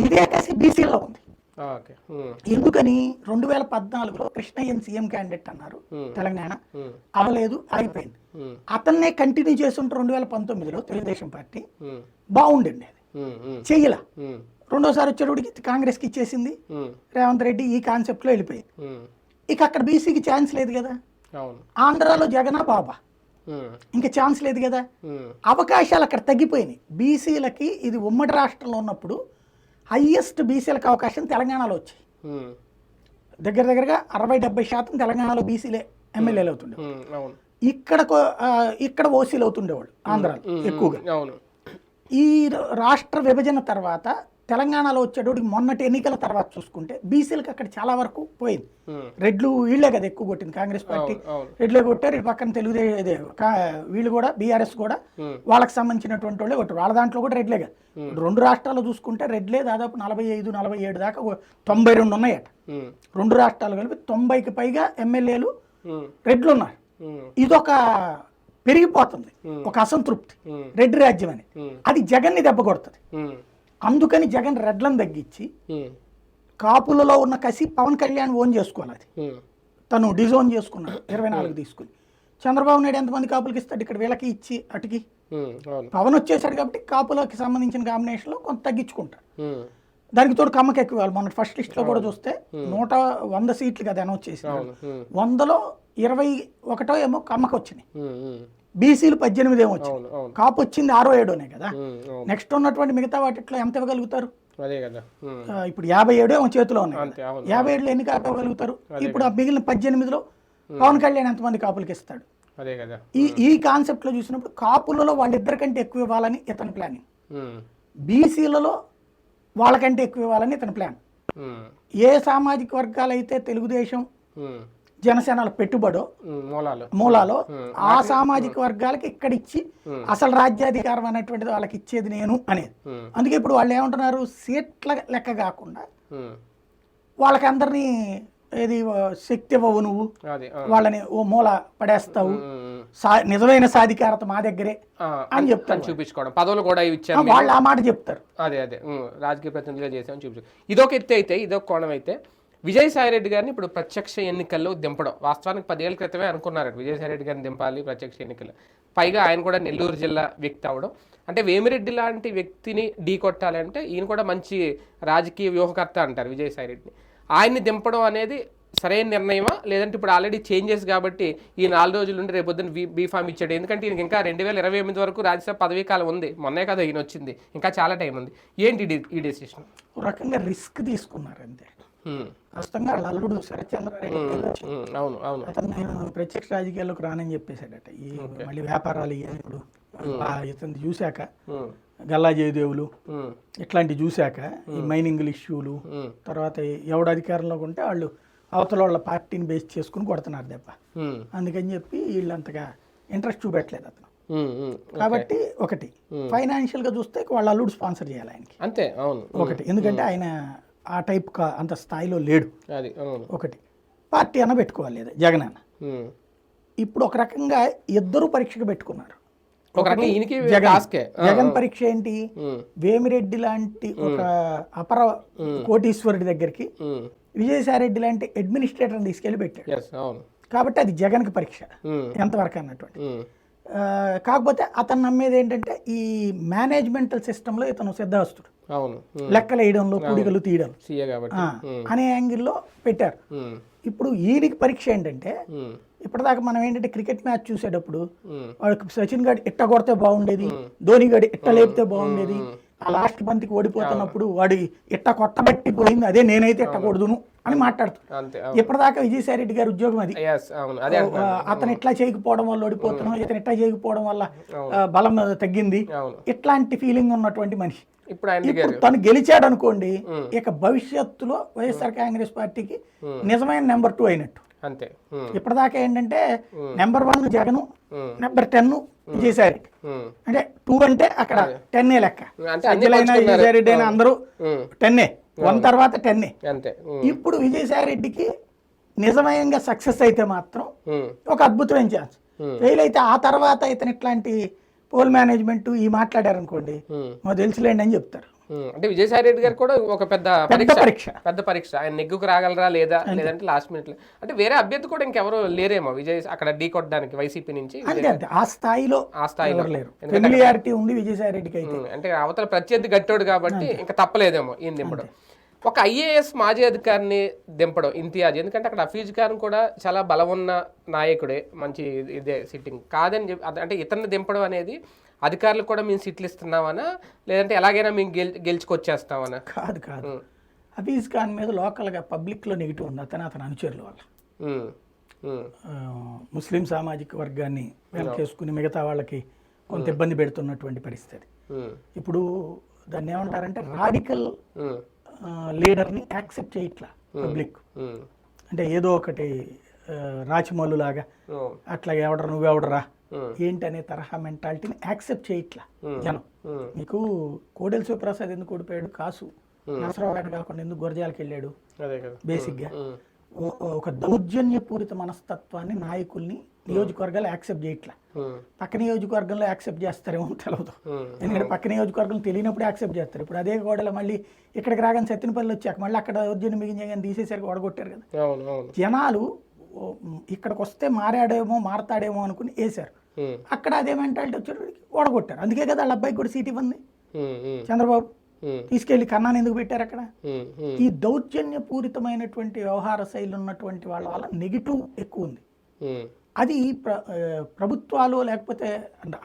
S2: ఇదే కసి బీసీలో ఉంది. ఎందుకని రెండు వేల పద్నాలుగులో కృష్ణయ్యన్ సీఎం క్యాండిడేట్ అన్నారు తెలంగాణ. అవలేదు అయిపోయింది. అతన్నే కంటిన్యూ చేస్తుంటే రెండు వేల పంతొమ్మిదిలో తెలుగుదేశం పార్టీ. బాగుండండి అది. చెయ్యలా. రెండోసారి వచ్చేటప్పటికి కాంగ్రెస్కి ఇచ్చేసింది
S1: ఉమ్.
S2: రేవంత్ రెడ్డి ఈ కాన్సెప్ట్లో వెళ్ళిపోయింది
S1: ఉమ్.
S2: ఇక అక్కడ బీసీకి ఛాన్స్ లేదు కదా ఆంధ్రాలో జగనా బాబా. ఇంకా ఛాన్స్ లేదు కదా. అవకాశాలు అక్కడ తగ్గిపోయినాయి బీసీలకి ఇది ఉమ్మడి రాష్ట్రంలో ఉన్నప్పుడు హయ్యెస్ట్ బీసీలకు అవకాశం తెలంగాణలో వచ్చాయి. దగ్గర దగ్గరగా అరవై డెబ్బై శాతం తెలంగాణలో బీసీలే ఎమ్మెల్యేలు అవుతుండే ఇక్కడ ఇక్కడ ఓసీలు అవుతుండేవాళ్ళు ఆంధ్రాలో. ఎక్కువగా. ఈ రాష్ట్ర విభజన తర్వాత తెలంగాణలో వచ్చేటోడికి మొన్నటి ఎన్నికల తర్వాత చూసుకుంటే బీసీలకు అక్కడ చాలా వరకు పోయింది. రెడ్లు వీళ్ళే కదా ఎక్కువ కొట్టింది కాంగ్రెస్ పార్టీ రెడ్లే కొట్టారు ఇటు పక్కన తెలుగుదే ఇదే కా- వీళ్ళు కూడా బీఆర్ఎస్ కూడా. వాళ్ళకి సంబంధించినటువంటి వాళ్ళే కొట్టారు వాళ్ళ దాంట్లో కూడా రెడ్లే కదా రెండు రాష్ట్రాలు చూసుకుంటే రెడ్లే దాదాపు నలభై ఐదు నలభై ఏడు దాకా తొంభై రెండు ఉన్నాయట. రెండు రాష్ట్రాలు కలిపి తొంభైకి పైగా ఎమ్మెల్యేలు. రెడ్లు ఉన్నారు. ఇదొక పెరిగిపోతుంది ఒక అసంతృప్తి. రెడ్డి రాజ్యం అని. అది జగన్ని దెబ్బ కొడుతుంది. అందుకని జగన్ రెడ్లను తగ్గించి. కాపులలో ఉన్న కసి పవన్ కళ్యాణ్ ఓన్ చేసుకోవాలి అది. తను డిజోన్ చేసుకున్నాడు ఇరవై నాలుగు తీసుకుని. చంద్రబాబు నాయుడు ఎంతమంది కాపులకి ఇస్తాడు? ఇక్కడ వీళ్ళకి ఇచ్చి అటుకి. పవన్ వచ్చేసాడు కాబట్టి కాపులకి సంబంధించిన కాంబినేషన్లో కొంత తగ్గించుకుంటాడు. దానికి తోడు కమ్మకి ఎక్కువ ఇవ్వాలి. మన ఫస్ట్ లిస్ట్లో కూడా చూస్తే నూట వంద సీట్లు కదా అనౌన్స్
S1: ఉమ్.
S2: వందలో ఇరవై ఒకటో ఏమో కమ్మకి వచ్చినాయి. బీసీలు పద్దెనిమిది ఏమో
S1: అవును
S2: కాపు వచ్చింది ఆరో ఏడోనే కదా. నెక్స్ట్ ఉన్నటువంటి మిగతా వాటిట్లో ఎంత ఇవ్వగలుగుతారు?
S1: అదే కదా.
S2: ఇప్పుడు యాభై ఏడు చేతిలో ఉన్నాయి యాభై ఏడులో ఎన్ని కాపు ఇవ్వగలుగుతారు? ఇప్పుడు ఆ మిగిలిన పద్దెనిమిదిలో పవన్ కళ్యాణ్ ఎంతమంది కాపులకి ఇస్తాడు?
S1: అదే కదా.
S2: ఈ ఈ కాన్సెప్ట్లో చూసినప్పుడు కాపులలో వాళ్ళిద్దరికంటే ఎక్కువ ఇవ్వాలని ఇతని ప్లానింగ్. బీసీలలో వాళ్ళకంటే ఎక్కువ ఇవ్వాలని ఇతని ప్లాన్. ఏ సామాజిక వర్గాలైతే తెలుగుదేశం. జనసేనల పెట్టుబడో.
S1: మూలాలు.
S2: ఆ సామాజిక వర్గాలకి ఇక్కడ ఇచ్చి. అసలు రాజ్యాధికారం అనేటువంటిది వాళ్ళకి ఇచ్చేది నేను అనేది. అందుకే ఇప్పుడు వాళ్ళు ఏమంటున్నారు? సీట్ల లెక్క కాకుండా
S1: ఉమ్.
S2: వాళ్ళకి అందరినీ ఏది శక్తి ఇవ్వవు నువ్వు. వాళ్ళని ఓ మూల పడేస్తావు. నిజమైన సాధికారత మా దగ్గరే అని చెప్తారు
S1: అని చూపించుకోవడం. పదవులు కూడా ఇచ్చారు
S2: వాళ్ళు ఆ మాట చెప్తారు.
S1: అదే అదే. రాజకీయ ప్రతినిధిగా చేసామని చూపించు. ఇదొక ఎత్తు అయితే ఇదొక కోణం అయితే విజయసాయిరెడ్డి గారిని ఇప్పుడు ప్రత్యక్ష ఎన్నికల్లో దింపడం. వాస్తవానికి పదేళ్ళ క్రితమే అనుకున్నారు విజయసాయిరెడ్డి గారిని దింపాలి ప్రత్యక్ష ఎన్నికల్లో పైగా ఆయన కూడా నెల్లూరు జిల్లా వ్యక్తి అవడం. అంటే వేమిరెడ్డి లాంటి వ్యక్తిని ఢీ కొట్టాలంటే ఈయన కూడా మంచి రాజకీయ వ్యూహకర్త అంటారు విజయసాయిరెడ్డిని. ఆయన్ని దింపడం అనేది సరైన నిర్ణయమా? లేదంటే ఇప్పుడు ఆల్రెడీ చేంజెస్ కాబట్టి ఈ నాలుగు రోజులు ఉండి రేపొద్దున బీ బీఫామ్ ఇచ్చాడు. ఎందుకంటే ఈయనకి ఇంకా రెండు వేల ఇరవై ఎనిమిది వరకు రాజ్యసభ పదవీ కాలం ఉంది. మొన్నే కదా ఈయన వచ్చింది ఇంకా చాలా టైం ఉంది. ఏంటి ఈ డెసిషన్?
S2: ఒక రకంగా రిస్క్ తీసుకున్నారు అంతే వాళ్ళ అల్లుడు శరత్చంద్రారెడ్డి.
S1: అవును అవును.
S2: అతను నేను ప్రత్యక్ష రాజకీయాల్లోకి రానని చెప్పేశాడట. ఈ మళ్ళీ వ్యాపారాలు ఇవన్నీ ఇప్పుడు ఆ ఇతను చూశాక గల్లా జయదేవులు ఇట్లాంటివి చూశాక ఈ మైనింగ్ ఇష్యూలు తర్వాత ఎవడు అధికారంలోకి ఉంటే వాళ్ళు అవతల వాళ్ళ పార్టీని బేస్ చేసుకుని కొడుతున్నారు దెబ్బ. అందుకని చెప్పి వీళ్ళంతగా ఇంట్రెస్ట్ చూపెట్టలేదు అతను. కాబట్టి ఒకటి ఫైనాన్షియల్గా చూస్తే వాళ్ళ అల్లుడు స్పాన్సర్ చేయాలి ఆయనకి.
S1: అంతే అవును.
S2: ఒకటి ఎందుకంటే ఆయన ఆ టైప్ కా అంత స్థాయిలో లేడు.
S1: అది
S2: ఒకటి. పార్టీ అన్న పెట్టుకోవాలి లేదా? జగన్ అన్న. ఇప్పుడు ఒక రకంగా ఇద్దరు పరీక్షకు పెట్టుకున్నారు. జగన్. పరీక్ష ఏంటి? వేమిరెడ్డి లాంటి ఒక అపర కోటీశ్వరుడి దగ్గరికి విజయసాయిరెడ్డి లాంటి అడ్మినిస్ట్రేటర్ని తీసుకెళ్ళి పెట్టాడు. కాబట్టి అది జగన్కి పరీక్ష. ఎంతవరకు అన్నటువంటి. కాకపోతే అతను నమ్మేది ఏంటంటే ఈ మేనేజ్మెంటల్ సిస్టంలో ఇతను సిద్ధహస్తుడు. లెక్కలు వేయడంలో కూడికలు తీయడం. అనే యాంగిల్లో పెట్టారు. ఇప్పుడు ఈయనకి పరీక్ష ఏంటంటే ఇప్పటిదాకా మనం ఏంటంటే క్రికెట్ మ్యాచ్ చూసేటప్పుడు వాడికి సచిన్ గడి ఇట్ట కొడితే బాగుండేది ధోని గడి ఇట్ట లేపితే బాగుండేది ఆ లాస్ట్ బంతికి ఓడిపోతున్నప్పుడు వాడి ఇట్ట కొట్టబట్టి పోయింది అదే నేనైతే ఇట్ట కొడుదును అని
S1: అవును.
S2: ఇప్పటిదాకా విజయసాయి రెడ్డి గారి ఉద్యోగం అది. అతను ఇట్లా చేయకపోవడం వల్ల ఓడిపోతున్నాం ఇతను ఇట్లా చేయకపోవడం వల్ల బలం తగ్గింది. ఇట్లాంటి ఫీలింగ్ ఉన్నటువంటి మనిషి.
S1: ఇప్పుడు
S2: తను గెలిచాడు అనుకోండి ఇక భవిష్యత్తులో వైఎస్ఆర్ కాంగ్రెస్ పార్టీకి నిజమైన నెంబర్ టూ అయినట్టు.
S1: అంతే.
S2: ఇప్పటిదాకా ఏంటంటే number one Jagan number ten Vijayasai అంటే టూ అంటే అక్కడ టెన్నే లెక్క. సజ్జలైన. విజయసాయిరెడ్డి అయినా అందరూ టెన్నే. వన్ తర్వాత టెన్నే. ఇప్పుడు విజయసాయిరెడ్డికి నిజమయంగా సక్సెస్ అయితే మాత్రం ఒక అద్భుతమైన ఛాన్స్. ఫెయిల్ అయితే ఆ తర్వాత ఇతను ఇట్లాంటి పోల్ మేనేజ్మెంట్ ఈ మాట్లాడారనుకోండి
S1: ఉమ్,
S2: మాకు తెలుసులేండి అని చెప్తారు.
S1: అంటే విజయసాయి రెడ్డి గారు కూడా ఒక పెద్ద పరీక్ష. పెద్ద పరీక్ష. ఆయన నెగ్గుకు రాగలరా లేదా లేదంటే లాస్ట్ మినిట్ అంటే వేరే అభ్యర్థి కూడా ఇంకెవరు లేరేమో విజయ్ అక్కడ ఢీ కొట్టడానికి వైసీపీ నుంచి
S2: అంతే అంతే. ఆ స్థాయిలో
S1: ఆ స్థాయిలో.
S2: లేరు. ఫెమిలియారిటీ ఉంది విజయసాయిరెడ్డికి అయితే.
S1: ఉమ్, అంటే అవతల ప్రత్యర్థి గట్టోడు కాబట్టి ఇంకా తప్పలేదేమో ఈయన దింపడం. ఒక ఐఏఎస్ మాజీ అధికారిని దింపడం ఇంతియాజ్. ఎందుకంటే అక్కడ అఫీజ్ గారు కూడా చాలా బలం ఉన్న నాయకుడే మంచి ఇదే సిట్టింగ్ కాదని చెప్పి అంటే ఇతన్ని దింపడం అనేది అధికారులకు కూడా మేము సీట్లు ఇస్తున్నామనా? లేదంటే ఎలాగైనా మేము గెల్ గెలుచుకొచ్చేస్తామనా?
S2: కాదు కాదు. హఫీజ్ ఖాన్ మీద లోకల్గా పబ్లిక్లో నెగిటివ్ ఉంది అతను అతని అనుచరుల వల్ల ముస్లిం సామాజిక వర్గాన్ని వెనకేసుకుని మిగతా వాళ్ళకి కొంత ఇబ్బంది పెడుతున్నటువంటి పరిస్థితి. ఇప్పుడు దాన్ని ఏమంటారంటే రాడికల్ లీడర్ని యాక్సెప్ట్ చేయట్లా పబ్లిక్. అంటే ఏదో ఒకటి రాచమల్లు లాగా అట్లా ఎవడరా నువ్వెవడరా? ఏంటనే తరహా మెంటాలిటీని యాక్సెప్ట్ చేయట్లా జనం. మీకు కోడెల శివప్రసాద్ ఎందుకు ఓడిపోయాడు? కాసు. నరసరావు కాకుండా ఎందుకు గురజాలకి వెళ్ళాడు? బేసిక్గా ఒక దౌర్జన్యపూరిత మనస్తత్వాన్ని నాయకుల్ని నియోజకవర్గాలు యాక్సెప్ట్ చేయట్లా. పక్క నియోజకవర్గంలో యాక్సెప్ట్ చేస్తారేమో తెలియదు
S1: ఉమ్,
S2: ఎందుకంటే పక్క నియోజకవర్గం తెలియనప్పుడు యాక్సెప్ట్ చేస్తారు. ఇప్పుడు అదే గోడలో మళ్ళీ ఇక్కడికి రాగానే సత్తినపల్లి వచ్చాక మళ్ళీ అక్కడ దౌర్జన్యం మిగించగానే తీసేసరికి ఓడగొట్టారు కదా. జనాలు ఇక్కడికి వస్తే మారాడేమో మారతాడేమో అనుకుని వేశారు. అక్కడ అదే మెంటాలిటీ వచ్చేటప్పటికి ఓడగొట్టారు. అందుకే కదా వాళ్ళ అబ్బాయికి కూడా సీట్ ఇవ్వండి చంద్రబాబు తీసుకెళ్ళి కన్నాను ఎందుకు పెట్టారు అక్కడ? ఈ దౌర్జన్యపూరితమైనటువంటి వ్యవహార శైలి ఉన్నటువంటి వాళ్ళ వల్ల నెగిటివ్ ఎక్కువ ఉంది. అది ప్ర ప్రభుత్వాలు లేకపోతే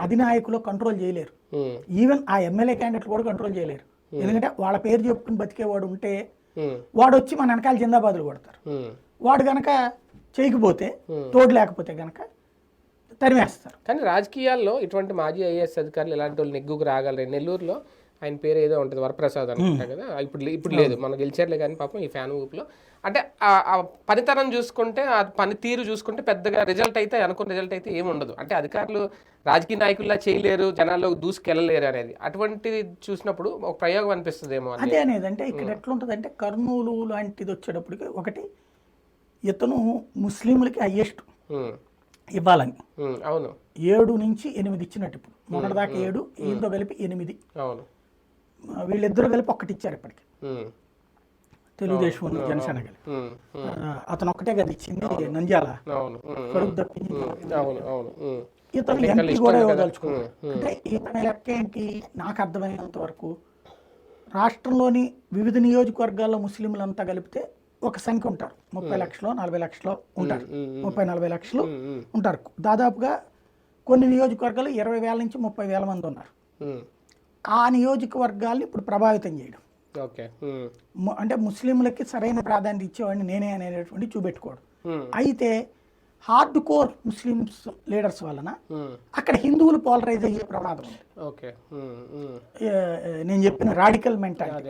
S2: అధినాయకులు కంట్రోల్ చేయలేరు. ఈవెన్ ఆ ఎమ్మెల్యే క్యాండిడేట్లు కూడా కంట్రోల్ చేయలేరు. ఎందుకంటే వాళ్ళ పేరు చెప్పుకుని బతికేవాడు ఉంటే వాడు వచ్చి మన వెనకాల జిందాబాదులు కొడతారు. వాడు గనక చేయకపోతే తోడు లేకపోతే గనక తరిమేస్తారు.
S1: కానీ రాజకీయాల్లో ఇటువంటి మాజీ ఐఏఎస్ అధికారులు ఇలాంటి వాళ్ళు నెగ్గుకు రాగలరు? నెల్లూరులో ఆయన పేరు ఏదో ఉంటుంది వరప్రసాద్ అనుకుంటా కదా. ఇప్పుడు ఇప్పుడు లేదు మనం గెలిచారులే కానీ పాపం ఈ ఫ్యాన్ ఊపులో అంటే ఆ- పనితనం చూసుకుంటే ఆ పని తీరు చూసుకుంటే పెద్దగా రిజల్ట్ అయితే అనుకున్న రిజల్ట్ అయితే ఏమి ఉండదు. అంటే అధికారులు రాజకీయ నాయకుల్లా చేయలేరు జనాల్లో దూసుకెళ్ళలేరు అనేది. అటువంటిది చూసినప్పుడు ఒక ప్రయోగం అనిపిస్తుందేమో అని.
S2: అదే అనేది. అంటే ఇక్కడ ఎట్లుంటుంది అంటే కర్నూలు లాంటిది వచ్చేటప్పటికి ఒకటి ఇతను ముస్లింలకి హయ్యెస్ట్ ఇవ్వాలని.
S1: అవును.
S2: ఏడు నుంచి ఎనిమిది ఇచ్చినట్టు ఇప్పుడు. మొన్నటిదాకా ఏడు ఈయనతో కలిపి ఎనిమిది.
S1: అవును.
S2: వీళ్ళిద్దరూ కలిపి ఒక్కటి ఇచ్చారు ఇప్పటికి తెలుగుదేశం జనసేన కలిపి. అతను ఒక్కటే కదా ఇచ్చింది నంద్యాల.
S1: ఉమ్,
S2: ఇతను ఎంపీ కూడా ఇవ్వదలుచుకున్నాడు అంటే ఇతని లెక్క ఏంటి? నాకు అర్థమైనంత వరకు రాష్ట్రంలోని వివిధ నియోజకవర్గాల్లో ముస్లింలంతా కలిపితే ఒక సంఖ్య ఉంటారు. ముప్పై లక్షలు నలభై లక్షలు ఉంటారు. ముప్పై నలభై లక్షలు ఉంటారు. దాదాపుగా కొన్ని నియోజకవర్గాలు ఇరవై వేల నుంచి ముప్పై వేల మంది ఉన్నారు. ఆ నియోజకవర్గాల్ని ఇప్పుడు ప్రభావితం చేయడం.
S1: ఓకే.
S2: అంటే ముస్లింలకి సరైన ప్రాధాన్యత ఇచ్చేవాడిని నేనే అనేటువంటి చూపెట్టుకోవడం. అయితే హార్డ్ కోర్ ముస్లిమ్స్ లీడర్స్ వలన అక్కడ హిందువులు పోలరైజ్ అయ్యే ప్రమాదం ఉంది.
S1: ఓకే.
S2: నేను చెప్పిన రాడికల్ మెంటాలిటీ.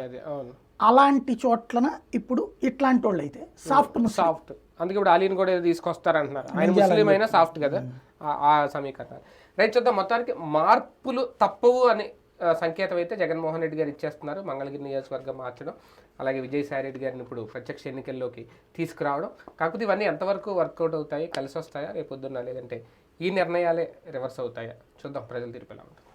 S2: అలాంటి చోట్లన ఇప్పుడు ఇట్లాంటి వాళ్ళు అయితే సాఫ్ట్
S1: సాఫ్ట్. అందుకే ఇప్పుడు అలీని కూడా తీసుకొస్తారంటున్నారు. ఆయన ముస్లిం అయినా సాఫ్ట్ కదా? ఆ- సమీకరణ రైట్ చూద్దాం. మొత్తానికి మార్పులు తప్పవు అని సంకేతం అయితే జగన్మోహన్ రెడ్డి గారు ఇచ్చేస్తున్నారు. మంగళగిరి నియోజకవర్గం మార్చడం అలాగే విజయసాయి రెడ్డి గారిని ఇప్పుడు ప్రత్యక్ష ఎన్నికల్లోకి తీసుకురావడం. కాకపోతే ఇవన్నీ ఎంతవరకు వర్కౌట్ అవుతాయి కలిసి వస్తాయా రేపొద్దున్న లేదంటే ఈ నిర్ణయాలే రివర్స్ అవుతాయా? చూద్దాం ప్రజలు తీర్పు ఎలా ఉంటుంది.